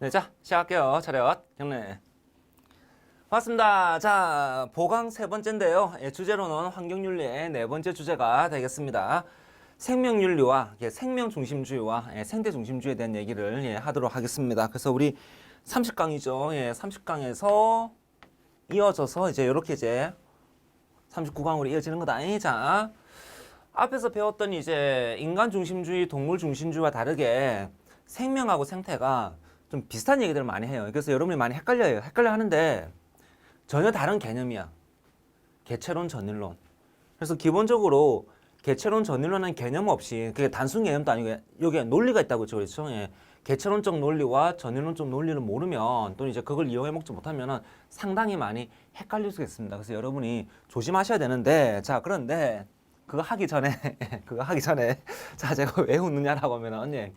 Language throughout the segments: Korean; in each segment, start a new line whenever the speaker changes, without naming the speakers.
네, 자, 시작할게요. 차렷, 경례. 반갑습니다. 자, 보강 세 번째인데요. 예, 주제로는 환경윤리의 네 번째 주제가 되겠습니다. 생명윤리와 예, 생명중심주의와 예, 생태중심주의에 대한 얘기를 예, 하도록 하겠습니다. 그래서 우리 30강이죠. 예, 30강에서 이어져서 이제 이렇게 이제 39강으로 이어지는 거다. 예, 자, 앞에서 배웠던 이제 인간 중심주의, 동물 중심주의와 다르게 생명하고 생태가 좀 비슷한 얘기들을 많이 해요. 그래서 여러분이 많이 헷갈려요. 헷갈려 하는데 전혀 다른 개념이야. 개체론 전일론. 그래서 기본적으로 개체론 전일론은 개념 없이 그게 단순 개념도 아니고 여기에 논리가 있다고 했죠. 그렇죠? 예. 개체론적 논리와 전일론적 논리를 모르면 또 이제 그걸 이용해 먹지 못하면은 상당히 많이 헷갈릴 수 있습니다. 그래서 여러분이 조심하셔야 되는데 자, 그런데 그거 하기 전에 그거 하기 전에 자, 제가 왜 웃느냐라고 하면은 예.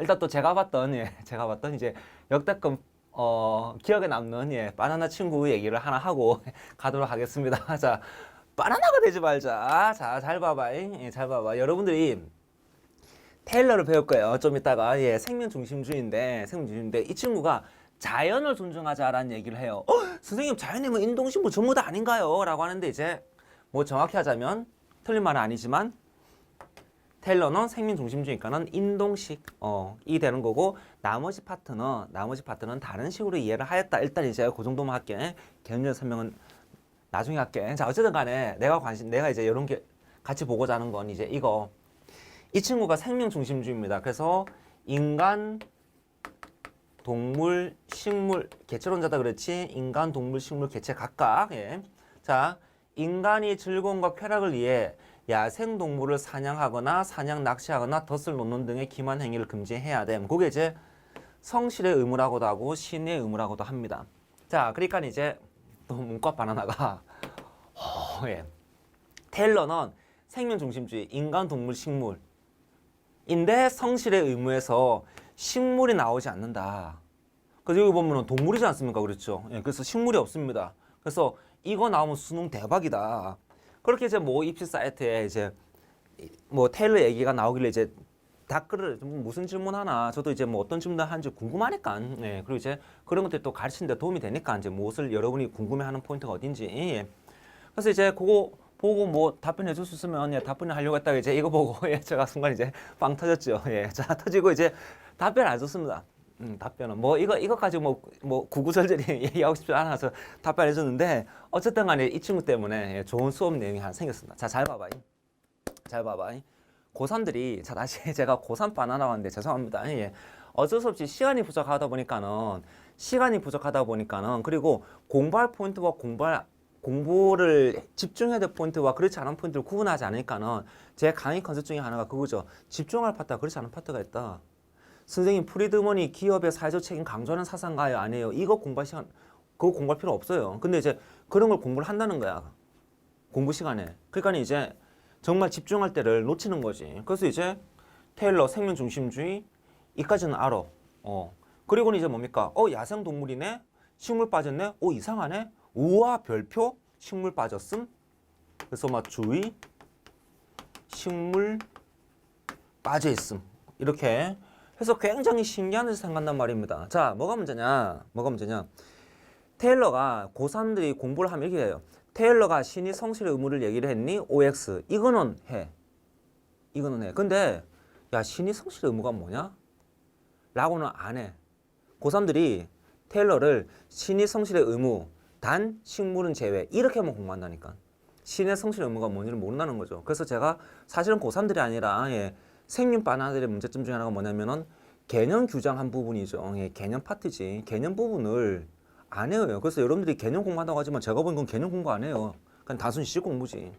일단 또 제가 봤던 예, 제가 봤던 이제 역대급 어, 기억에 남는 예, 바나나 친구 얘기를 하나 하고 가도록 하겠습니다. 자, 바나나가 되지 말자. 자, 잘 봐봐. 예, 잘 봐봐. 여러분들이 테일러를 배울 거예요. 좀 이따가 예, 생명 중심주의인데 생명 중심인데 이 친구가 자연을 존중하자라는 얘기를 해요. 어, 선생님 자연이면 인동식물 전부 다 아닌가요? 라고 하는데 이제 뭐 정확히 하자면 틀린 말은 아니지만 테일러는 생명 중심주의니까는 인동식 어, 이 되는 거고 나머지 파트는 나머지 파트는 다른 식으로 이해를 하였다. 일단 이제 그 정도만 할게. 개념적 설명은 나중에 할게. 자 어쨌든 간에 내가 관심 내가 이제 이런 게 같이 보고자 하는 건 이제 이거 이 친구가 생명 중심주의입니다. 그래서 인간 동물, 식물, 개체론자다 그렇지. 인간, 동물, 식물, 개체 각각. 예. 자, 인간이 즐거움과 쾌락을 위해 야생 동물을 사냥하거나 사냥 낚시하거나 덫을 놓는 등의 기만 행위를 금지해야 됨. 그게 이제 성실의 의무라고도 하고 신의 의무라고도 합니다. 자, 그러니까 이제 또 문과 바나나가 어, 예. 테일러는 생명 중심주의, 인간, 동물, 식물 인데 성실의 의무에서 식물이 나오지 않는다. 그래서 여기 보면은 동물이지 않습니까? 그렇죠. 예, 그래서 식물이 없습니다. 그래서 이거 나오면 수능 대박이다. 그렇게 이제 뭐 입시 사이트에 이제 이- 뭐 테일러 얘기가 나오길래 이제 댓글을 좀 무슨 질문 하나 저도 이제 뭐 어떤 질문 하는지 궁금하니까 예, 그리고 이제 그런 것들 또 가르치는 데 도움이 되니까 이제 무엇을 여러분이 궁금해하는 포인트가 어딘지 예. 그래서 이제 그거 보고 뭐 답변해 줄 수 있으면 예, 답변을 하려고 했다가 이제 이거 보고 예, 제가 순간 이제 빵 터졌죠. 예. 자, 터지고 이제 답변 안 줬습니다. 음, 답변은 뭐 이거 이거까지 뭐뭐 구구절절히 얘기하고 싶지 않아서 답변해 줬는데 어쨌든 간에 이 친구 때문에 예, 좋은 수업 내용이 하나 생겼습니다. 자, 잘 봐봐. 잘 봐봐. 고3들이 자 다시 제가 고3 바나나 왔는데 죄송합니다. 예. 어쩔 수 없이 시간이 부족하다 보니까는 시간이 부족하다 보니까는 그리고 공부할 포인트와 공부할 공부를 집중해야 될 포인트와 그렇지 않은 포인트를 구분하지 않으니까는 제 강의 컨셉 중에 하나가 그거죠. 집중할 파트와 그렇지 않은 파트가 있다. 선생님 프리드머니 기업의 사회적 책임 강조하는 사상가요 아니에요. 이거 공부할 시간 그거 공부할 필요 없어요. 근데 이제 그런 걸 공부를 한다는 거야. 공부 시간에. 그러니까 이제 정말 집중할 때를 놓치는 거지. 그래서 이제 테일러 생명 중심주의 이까지는 알아. 어. 그리고는 이제 뭡니까? 어 야생 동물이네. 식물 빠졌네. 오 이상하네. 우와 별표 식물 빠졌음. 그래서 막 주의 식물 빠져 있음. 이렇게 해서 굉장히 신기한 데서 생각한단 말입니다. 자, 뭐가 문제냐? 뭐가 문제냐? 테일러가 고3들이 공부를 하면 이렇게 해요. 테일러가 신이 성실의 의무를 얘기를 했니? OX. 이거는 해. 이거는 해. 근데 야, 신이 성실의 의무가 뭐냐? 라고는 안 해. 고3들이 테일러를 신이 성실의 의무, 단 식물은 제외. 이렇게만 공부한다니까. 신의 성실의 의무가 뭔지를 모른다는 거죠. 그래서 제가 사실은 고3들이 아니라 예, 생윤 바나들의 문제점 중에 하나가 뭐냐면은 개념 규정한 부분이죠. 예, 개념 파트지. 개념 부분을 안 해요. 그래서 여러분들이 개념 공부한다고 하지만 제가 보는 건 개념 공부 안 해요. 그냥 단순히 시 공부지.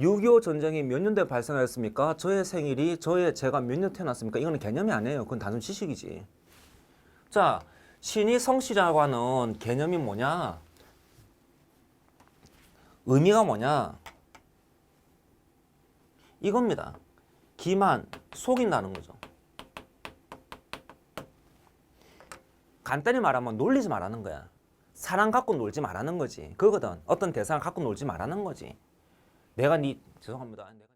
6.25 전쟁이 몇 년도에 발생하였습니까? 저의 생일이 저의 제가 몇 년 태어났습니까? 이거는 개념이 아니에요. 그건 단순 지식이지. 자, 신이 성실이라고 하는 개념이 뭐냐? 의미가 뭐냐? 이겁니다. 기만, 속인다는 거죠. 간단히 말하면 놀리지 말라는 거야. 사람 갖고 놀지 말라는 거지. 그거거든. 어떤 대상을 갖고 놀지 말라는 거지. 내가 네 죄송합니다. 내가